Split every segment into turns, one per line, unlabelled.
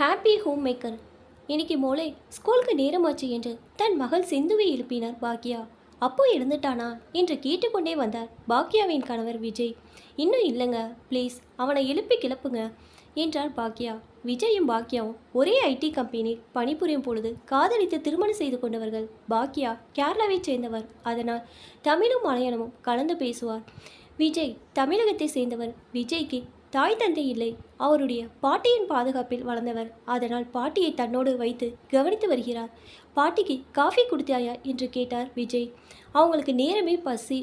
Happy home maker இன்னைக்கு மோளே ஸ்கூலுக்கு நேரமாச்சு என்று தன் மகள் சிந்துவை எழுப்பினார் பாக்யா. அப்போ இருந்துட்டானா என்று கேட்டுக்கொண்டே வந்தார் பாக்யாவின் கணவர் விஜய். இன்னும் இல்லைங்க ப்ளீஸ் அவனை எழுப்பி கிளப்புங்க என்றார் பாக்யா. விஜயும் பாக்யாவும் ஒரே ஐடி கம்பெனியில் பணிபுரியும் பொழுது காதலித்து திருமணம் செய்து கொண்டவர்கள் பாக்யா கேரளாவைச் சேர்ந்தவர். அதனால் தமிழும் மலையாளமும் கலந்து பேசுவார். விஜய் தமிழகத்தை சேர்ந்தவர் விஜய்க்கு தாய் தந்தை இல்லை. அவருடைய பாட்டியின் பாதுகாப்பில் வளர்ந்தவர். அதனால் பாட்டியை தன்னோடு வைத்து கவனித்து வருகிறார். பாட்டிக்கு காஃபி கொடுத்தாயா என்று கேட்டார் விஜய். அவங்களுக்கு நேரமே பசி.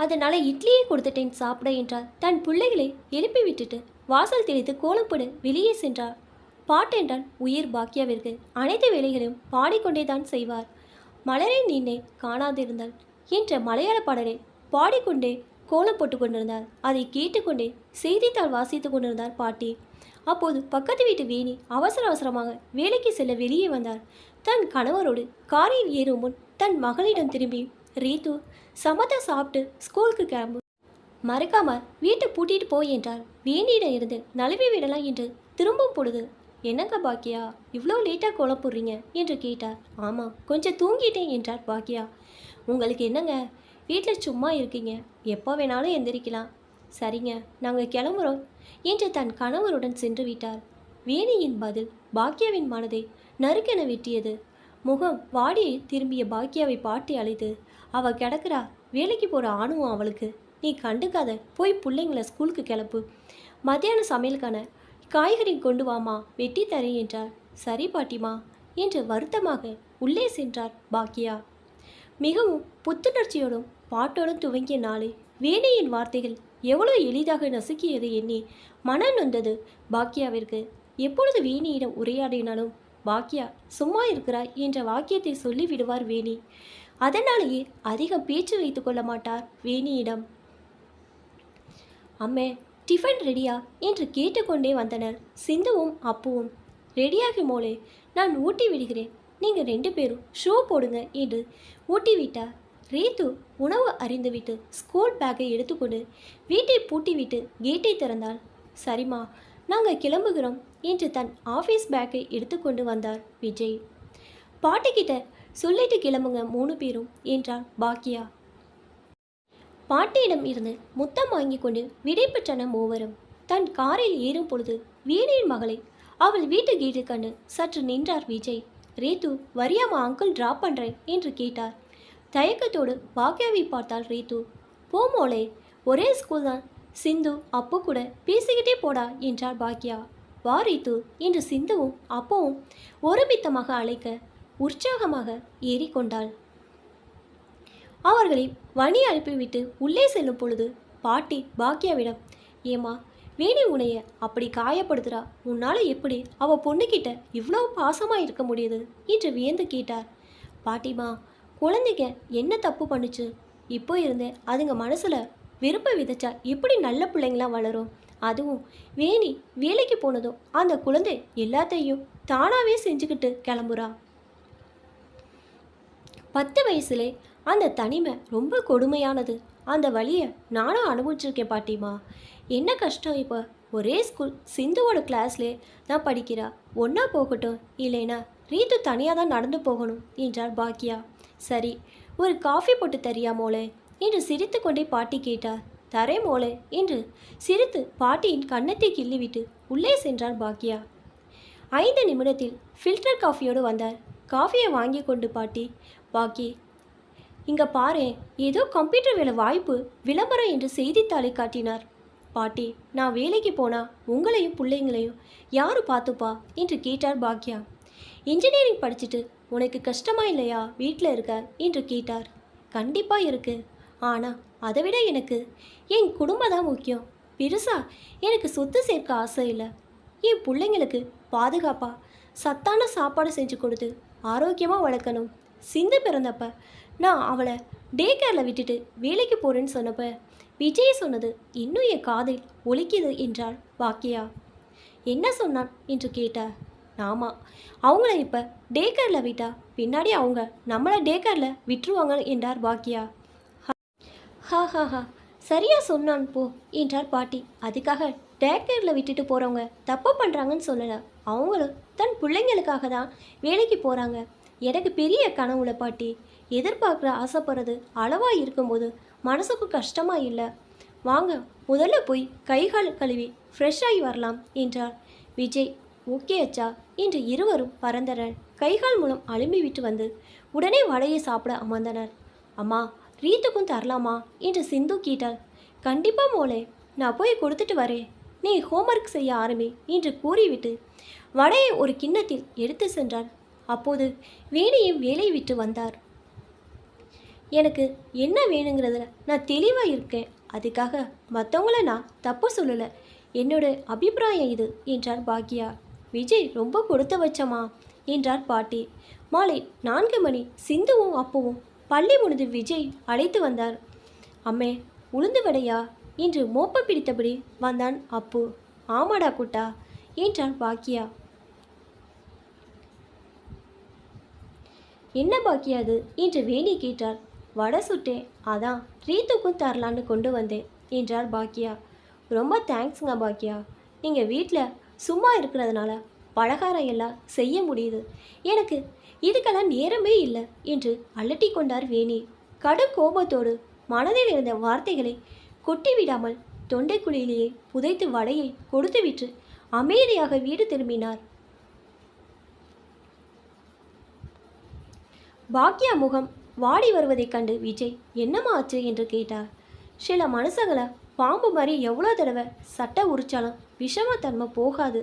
அதனால் இட்லியை கொடுத்துட்டேன் சாப்பிட என்றார். தன் பிள்ளைகளை எழுப்பி விட்டுட்டு வாசல் தெளித்து கோலப்படு வெளியே சென்றார். பாட்டென்றால் உயிர் பாக்கியாவிற்கு அனைத்து வேலைகளையும் பாடிக்கொண்டே தான் செய்வார். மலரை நின்னே காணாதிருந்தாள் என்ற மலையாள பாடலை பாடிக்கொண்டே கோலம் போட்டு கொண்டிருந்தார். அதை கேட்டுக்கொண்டே செய்தித்தாள் வாசித்து கொண்டிருந்தார் பாட்டி. அப்போது பக்கத்து வீட்டு வேணி அவசர அவசரமாக வேலைக்கு செல்ல வெளியே வந்தார். தன் கணவரோடு காரில் ஏறும் முன் தன் மகளிடம் திரும்பி ரீத்து சமத்தா சாப்பிட்டு ஸ்கூலுக்கு கிளம்பு. மறக்காம வீட்டை பூட்டிட்டு போய் என்றார். வேணியிடம் இருந்து நழுவி விடலாம் என்று திரும்பும் பொழுது என்னங்க பாக்கியா இவ்வளோ லேட்டாக கோலம் போடுறீங்க? என்று கேட்டார். ஆமாம் கொஞ்சம் தூங்கிட்டேன் என்றார் பாக்கியா. உங்களுக்கு என்னங்க வீட்டில் சும்மா இருக்கீங்க. எப்போ வேணாலும் எந்திரிக்கலாம். சரிங்க நாங்கள் கிளம்புறோம். என்று தன் கணவருடன் சென்று விட்டார். வேணியின் பதில் பாக்யாவின் மனதை நறுக்கென வெட்டியது. முகம் வாடி திரும்பிய பாக்யாவை பாட்டி அழைத்து அவ கிடக்குறா வேலைக்கு போகிற ஆணுவம் அவளுக்கு? நீ கண்டுக்காத போய் பிள்ளைங்கள ஸ்கூலுக்கு கிளப்பு. மத்தியான சமையலுக்கான காய்கறி கொண்டு வாமா வெட்டி தரேன் என்றார். சரி பாட்டிமா என்று வருத்தமாக உள்ளே சென்றார் பாக்கியா மிகவும் புத்துணர்ச்சியோடும் பாட்டோடும் துவங்கிய நாளை வேணையின் வார்த்தைகள் எவ்வளோ எளிதாக நசுக்கியது எண்ணி மனம் நொந்தது. பாக்கியாவிற்கு எப்பொழுது வேணியிடம் உரையாடினாலும் பாக்கியா சும்மா இருக்கிறாய் என்ற வாக்கியத்தை சொல்லிவிடுவார் வேணி. அதனாலேயே அதிகம் பேச்சு வைத்து கொள்ள மாட்டார் வேணியிடம். அம்மே டிஃபன் ரெடியா? என்று கேட்டுக்கொண்டே வந்தனர். சிந்துவும் அப்புவும் ரெடியாகி மோளே நான் ஊட்டி விடுகிறேன். நீங்கள் ரெண்டு பேரும் ஷோ போடுங்க என்று ஊட்டி விட்டார் ரீத்து உணவு அறிந்துவிட்டு ஸ்கூல் பேக்கை எடுத்துக்கொண்டு வீட்டை பூட்டிவிட்டு கேட்டை திறந்தாள். சரிம்மா நாங்கள் கிளம்புகிறோம் என்று தன் ஆஃபீஸ் பேக்கை எடுத்துக்கொண்டு வந்தார் விஜய். பாட்டிக்கிட்ட சொல்லிட்டு கிளம்புங்க மூணு பேரும் என்றாள் பாக்கியா பாட்டியிடம் இருந்து முத்தம் வாங்கி கொண்டு விடை பெற்றன மூவரும். தன் காரில் ஏறும் பொழுது வீணின் மகளை அவள் வீட்டு கேட்டு கண்டு சற்று நின்றார் விஜய். ரேத்து வரியாமா அங்கிள் ட்ராப் பண்ணுறேன் என்று கேட்டார். தயக்கத்தோடு பாக்கியாவை பார்த்தாள் ரேத்து போமோளே ஒரே ஸ்கூல் தான். சிந்து அப்போ கூட பேசிக்கிட்டே போடா என்றார் பாக்கியா வா ரீத்து என்று சிந்துவும் அப்பவும் ஒருமித்தமாக அழைக்க உற்சாகமாக ஏறிக்கொண்டாள் அவர்களை வணி அனுப்பிவிட்டு உள்ளே செல்லும் பொழுது பாட்டி பாக்கியாவிடம் ஏமா வேணி உனைய அப்படி காயப்படுத்துறா? உன்னால எப்படி? அவ பொண்ணுக்கிட்ட இவ்வளோ பாசமா இருக்க முடியுது? என்று வியந்து கேட்டார். பாட்டிமா குழந்தைங்க என்ன தப்பு பண்ணுச்சு? இப்போ இருந்தே அதுங்க மனசுல வெறுப்பை விதைச்சா எப்படி நல்ல பிள்ளைங்களாம் வளரும்? அதுவும் வேணி வேலைக்கு போனதும் அந்த குழந்தை எல்லாத்தையும் தானாவே செஞ்சுக்கிட்டு கிளம்புறா. பத்து வயசுலே அந்த தனிமை ரொம்ப கொடுமையானது. அந்த வழியை நானும் அனுபவிச்சிருக்கேன் பாட்டிமா என்ன கஷ்டம் இப்போ? ஒரே ஸ்கூல் சிந்துவோட கிளாஸ்லே தான் படிக்கிறா. ஒன்றா போகட்டும் இல்லைனா ரீத்து தனியாக தான் நடந்து போகணும் என்றார் பாக்கியா சரி ஒரு காஃபி போட்டு தரியா மோளே என்று சிரித்து கொண்டே பாட்டி கேட்டார். தரே மோளே என்று சிரித்து பாட்டியின் கன்னத்தை கிள்ளிவிட்டு உள்ளே சென்றார் பாக்கியா ஐந்து நிமிடத்தில் ஃபில்டர் காஃபியோடு வந்தார். காஃபியை வாங்கி கொண்டு பாட்டி பாக்கி இங்கே பாரு ஏதோ கம்ப்யூட்டர் வேலை வாய்ப்பு விளம்பரம் என்று செய்தித்தாளை காட்டினார். பாட்டி நான் வேலைக்கு போனா உங்களையும் பிள்ளைங்களையும் யாரு பார்த்துப்பா? என்று கேட்டார் பாக்யா. இன்ஜினியரிங் படிச்சுட்டு உனக்கு கஷ்டமா இல்லையா? வீட்டில் இருக்க? என்று கேட்டார். கண்டிப்பாக இருக்கு. ஆனால் அதை விட எனக்கு என் குடும்பம் தான் முக்கியம். பெருசா எனக்கு சொத்து சேர்க்க ஆசை இல்லை. என் பிள்ளைங்களுக்கு பாதுகாப்பாக சத்தான சாப்பாடு செஞ்சு கொடுத்து ஆரோக்கியமாக வளர்க்கணும். சிந்து பிறந்தப்ப நான் அவளை டே கேரில் விட்டுட்டு வேலைக்கு போகிறேன்னு சொன்னப்ப விஜய் சொன்னது இன்னும் என் காதில் ஒலிக்குது என்றாள் பாக்கியா என்ன சொன்னான் என்று கேட்டார் ஆமாம் அவங்கள இப்போ டே கேரில் விட்டா பின்னாடி அவங்க நம்மளை டே கேரில் விட்டுருவாங்க என்றார் பாக்கியா ஹா ஹா ஹா சரியா சொன்னான் போ என்றார் பாட்டி. அதுக்காக டே கேரில் விட்டுட்டு போகிறவங்க தப்பு பண்ணுறாங்கன்னு சொல்லலை அவங்களும் தன் பிள்ளைங்களுக்காக தான் வேலைக்கு போகிறாங்க எனக்கு பெரிய கனவுல பாட்டி. எதிர்பார்க்குற ஆசைப்படுறது அளவாக இருக்கும்போது மனசுக்கு கஷ்டமாக இல்லை. வாங்க முதல்ல போய் கைகால் கழுவி ஃப்ரெஷ்ஷாகி வரலாம் என்றார் விஜய் ஓகே அச்சா என்று இருவரும் பறந்தனர் கைகால் மூலம் அலும்பி விட்டு வந்து உடனே வடையை சாப்பிட அமர்ந்தனர். அம்மா ரீத்துக்கும் தரலாமா? என்று சிந்து கேட்டாள். கண்டிப்பாக மோளே நான் போய் கொடுத்துட்டு வரேன். நீ ஹோம்ஒர்க் செய்ய ஆரம்பி என்று கூறிவிட்டு வடையை ஒரு கிண்ணத்தில் எடுத்து சென்றார் அப்போது வேணியும் வேலை விட்டு வந்தார். எனக்கு என்ன வேணுங்கிறதுல நான் தெளிவாக இருக்கேன். அதுக்காக மற்றவங்கள நான் தப்பு சொல்லலை. என்னோட அபிப்பிராயம் இது என்றார் பாக்யா. விஜய் ரொம்ப கொடுத்து வச்சமா என்றார் பாட்டி. மாலை நான்கு மணி சிந்துவும் அப்பவும் பள்ளி முடிந்து விஜய் அழைத்து வந்தார். அம்மே உளுந்து வடையா? என்று மோப்ப பிடித்தபடி வந்தான் அப்பு. ஆமாடா குட்டா என்றான் பாக்கியா என்ன பாக்கியாது என்று வேணி கேட்டார். வடை சுட்டேன். அதான் ரீத்துக்கும் தரலான்னு கொண்டு வந்தேன் என்றார் பாக்கியா. ரொம்ப தேங்க்ஸுங்க பாக்கியா. நீங்கள் வீட்டில் சும்மா இருக்கிறதுனால பலகாரம் எல்லாம் செய்ய முடியுது. எனக்கு இதுக்கெல்லாம் நேரமே இல்லை என்று அலட்டி கொண்டார் வேணி. கடும் கோபத்தோடு மனதில் இருந்த வார்த்தைகளை கொட்டி விடாமல் தொண்டைக்குழியிலேயே புதைத்து வடையை கொடுத்துவிட்டு அமைதியாக வீடு திரும்பினார். பாக்யா முகம் வாடி வருவதைக் கண்டு விஜய் என்னம்மா ஆச்சு? என்று கேட்டார். சில மனுஷங்களை பாம்பு மாதிரி எவ்வளோ தடவை சட்டை உரிச்சாலும் விஷமத்தன்மை போகாது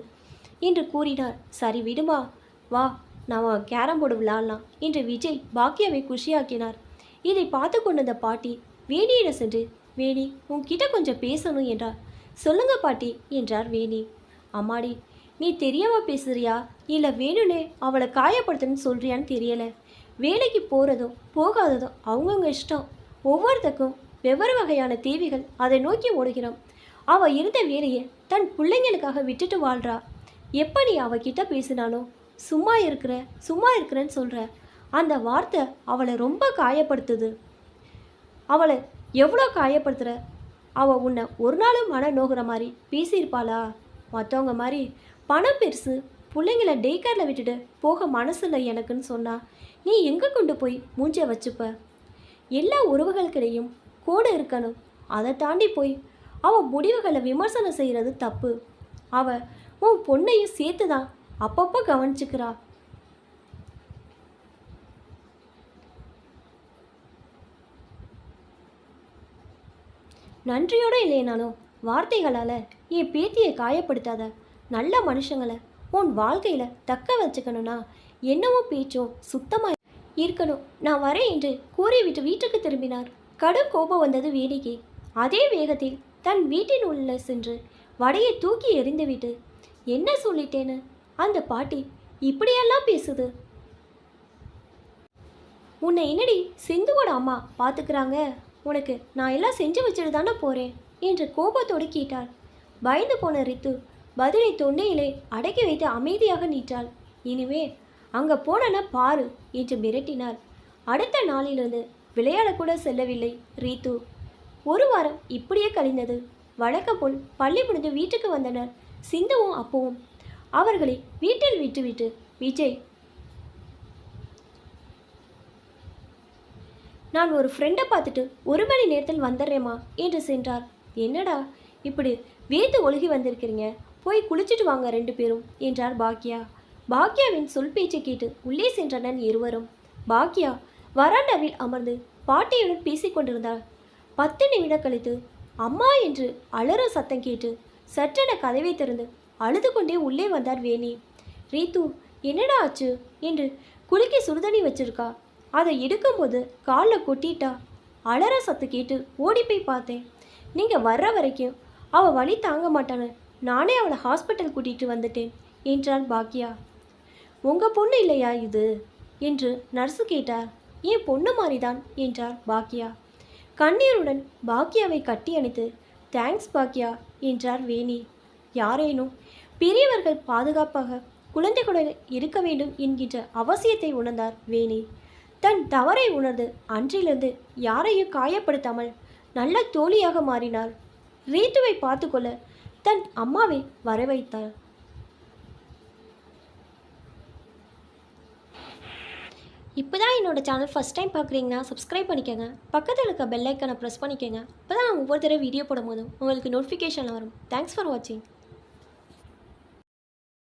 என்று கூறினார். சரி விடுமா வா நாம் கேரம் போர்டு விளாட்லாம் என்று விஜய் பாக்கியாவை குஷியாக்கினார். இதை பார்த்து கொண்டிருந்த பாட்டி வேணியிடம் சென்று வேணி உன்கிட்ட கொஞ்சம் பேசணும் என்றார் சொல்லுங்க பாட்டி என்றார் வேணி. அம்மாடி நீ தெரியாமல் பேசுறியா? இல்லை வேணும்னே அவளை காயப்படுத்தணும்னு சொல்கிறியான்னு தெரியலை. வேலைக்கு போகிறதும் போகாததும் அவங்கவுங்க இஷ்டம். ஒவ்வொருத்தக்கும் வெவ்வேறு வகையான தீவிகள் அதை நோக்கி ஓடுகிறோம். அவள் இருந்த வேலையை தன் பிள்ளைங்களுக்காக விட்டுட்டு வாழ்றா. எப்போ நீ அவகிட்ட பேசினாலும் சும்மா இருக்கிற சும்மா இருக்கிறேன்னு சொல்கிற அந்த வார்த்தை அவளை ரொம்ப காயப்படுத்துது. அவளை எவ்வளோ காயப்படுத்துகிற அவள் உன்னை ஒரு நாளும் மன நோகிற மாதிரி பேசியிருப்பாளா? மற்றவங்க மாதிரி பணம் பெருசு பிள்ளைங்கள டேக்கரில் விட்டுட்டு போக மனசு இல்லை எனக்குன்னு சொன்னா நீ எங்கே கொண்டு போய் மூஞ்சை வச்சுப்ப? எல்லா உறவுகளுக்கிடையும் கூட இருக்கணும். அதை தாண்டி போய் அவன் முடிவுகளை விமர்சனம் செய்கிறது தப்பு. அவ உன் பொண்ணையும் சேர்த்து தான் அப்பப்போ கவனிச்சுக்கிறா. நன்றியோட இல்லைனாலும் வார்த்தைகளால் என் பேத்தியை காயப்படுத்தாத நல்ல மனுஷங்களை உன் வாழ்க்கையில் தக்க வச்சுக்கணும்னா என்னவோ பேச்சும் சுத்தமாக இருக்கணும். நான் வரேன் என்று கூறிவிட்டு வீட்டுக்கு திரும்பினார். கடும் கோபம் வந்தது வேடிக்கை. அதே வேகத்தில் தன் வீட்டின் உள்ள சென்று வடையை தூக்கி எறிந்துவிட்டு என்ன சொல்லிட்டேன்னு? அந்த பாட்டி இப்படியெல்லாம் பேசுது? உன்னை என்னடி சிந்துவோட அம்மா பார்த்துக்கிறாங்க உனக்கு நான் எல்லாம் செஞ்சு வச்சுட்டு தானே போகிறேன் என்று கோபத்தோடு கேட்டாள். பயந்து போன ரித்து பதிலை தொண்டையிலே அடக்கி வைத்து அமைதியாக நீட்டாள். இனிமே அங்கே போனன பாரு என்று மிரட்டினார். அடுத்த நாளிலிருந்து விளையாடக்கூட செல்லவில்லை ரீத்து. ஒரு வாரம் இப்படியே கழிந்தது. வழக்கம் போல் பள்ளி முடிந்து வீட்டுக்கு வந்தனர் சிந்துவும் அப்பவும். அவர்களை வீட்டில் விட்டுவிட்டு விஜய் நான் ஒரு ஃப்ரெண்டை பார்த்துட்டு ஒரு மணி நேரத்தில் வந்துடுறேம்மா என்று சென்றார். என்னடா இப்படி வேத்து ஒழுகி வந்திருக்கிறீங்க? போய் குளிச்சுட்டு வாங்க ரெண்டு பேரும் என்றார் பாக்யா. பாக்யாவின் சொல் பேச்சு கேட்டு உள்ளே சென்றனர் இருவரும். பாக்யா வராண்டாவில் அமர்ந்து பாட்டியுடன் பேசிக்கொண்டிருந்தாள் பத்து நிமிடம் கழித்து அம்மா என்று அலற சத்தம் கேட்டு சற்றென கதவை திறந்து அழுது கொண்டே உள்ளே வந்தார் வேணி. ரீத்து என்னடா ஆச்சு? என்று குலுக்கி சுடுதண்ணி வச்சிருக்கா. அதை எடுக்கும்போது காலில் கொட்டிட்டா? அலற சத்து கேட்டு ஓடி போய் பார்த்தேன். நீங்கள் வர்ற வரைக்கும் அவள் வழி தாங்க மாட்டானு. நானே அவளை ஹாஸ்பிட்டல் கூட்டிகிட்டு வந்துட்டேன் என்றான் பாக்யா. உங்கள் பொண்ணு இல்லையா இது? என்று நர்ஸு கேட்டார். என் பொண்ணு மாதிரிதான் என்றார் பாக்யா. கண்ணீருடன் பாக்யாவை கட்டி அணைத்து தேங்க்ஸ் பாக்யா என்றார் வேணி. யாரேனும் பெரியவர்கள் பாதுகாப்பாக குழந்தைகளுடன் இருக்க வேண்டும் என்கின்ற அவசியத்தை உணர்ந்தார் வேணி. தன் தவறை உணர்ந்து அன்றிலிருந்து யாரையும் காயப்படுத்தாமல் நல்ல தோழியாக மாறினார். ரீத்துவை பார்த்துக்கொள்ள தன் அம்மாவை வர இப்போ தான் என்னோடய சேனல் ஃபஸ்ட் டைம் பார்க்குறீங்கன்னா சப்ஸ்கிரைப் பண்ணிக்கோங்க. பக்கத்தில் இருக்க பெல் ஐக்கனை ப்ரெஸ் பண்ணிக்கோங்க. அப்போ தான் நான் ஒவ்வொரு தடவை வீடியோ போடும்போதும் உங்களுக்கு நோட்டிஃபிகேஷன் வரும். தேங்க்ஸ் ஃபார் வாட்சிங்